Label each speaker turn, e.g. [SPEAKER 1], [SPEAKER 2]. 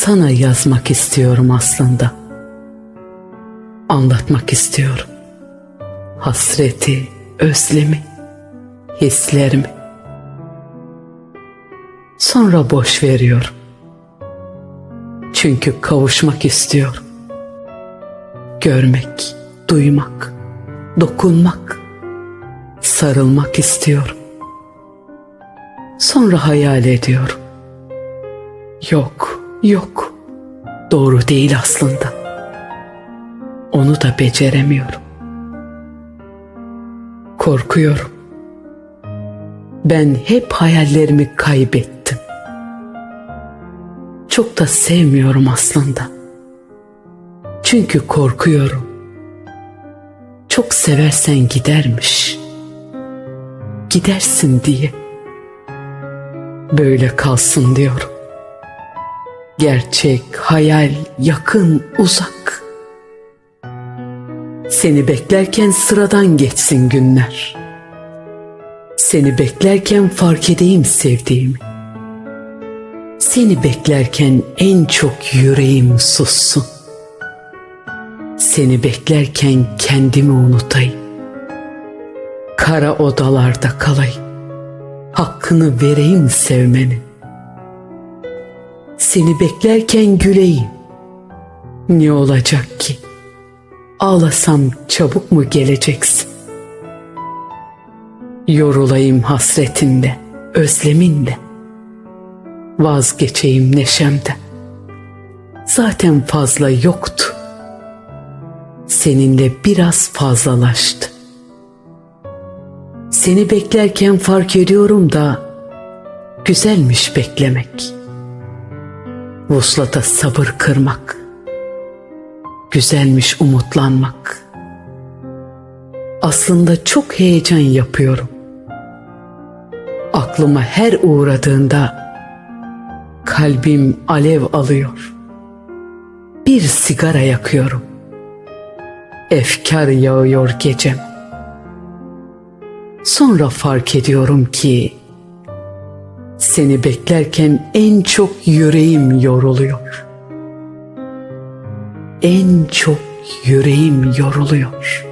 [SPEAKER 1] sana yazmak istiyorum aslında. Anlatmak istiyorum. Hasreti, özlemi, hislerimi. Sonra boş veriyorum. Çünkü kavuşmak istiyorum. Görmek, duymak, dokunmak, sarılmak istiyorum. Sonra hayal ediyorum. Yok, yok. Doğru değil aslında. Onu da beceremiyorum. Korkuyorum. Ben hep hayallerimi kaybettim. Çok da sevmiyorum aslında. Çünkü korkuyorum. Çok seversen gidermiş. Gidersin diye. Böyle kalsın diyorum. Gerçek, hayal, yakın, uzak. Seni beklerken sıradan geçsin günler. Seni beklerken fark edeyim sevdiğimi. Seni beklerken en çok yüreğim sussun. Seni beklerken kendimi unutayım. Kara odalarda kalayım. Hakkını vereyim sevmenin. Seni beklerken güleyim. Ne olacak ki? Ağlasam çabuk mu geleceksin? Yorulayım hasretinde, özleminle. Vazgeçeyim neşemden. Zaten fazla yoktu. Seninle biraz fazlalaştı. Seni beklerken fark ediyorum da güzelmiş beklemek. Vuslata sabır kırmak. Güzelmiş umutlanmak. Aslında çok heyecan yapıyorum. Aklıma her uğradığında kalbim alev alıyor. Bir sigara yakıyorum. Efkar yağıyor gecem. Sonra fark ediyorum ki seni beklerken en çok yüreğim yoruluyor. En çok yüreğim yoruluyor.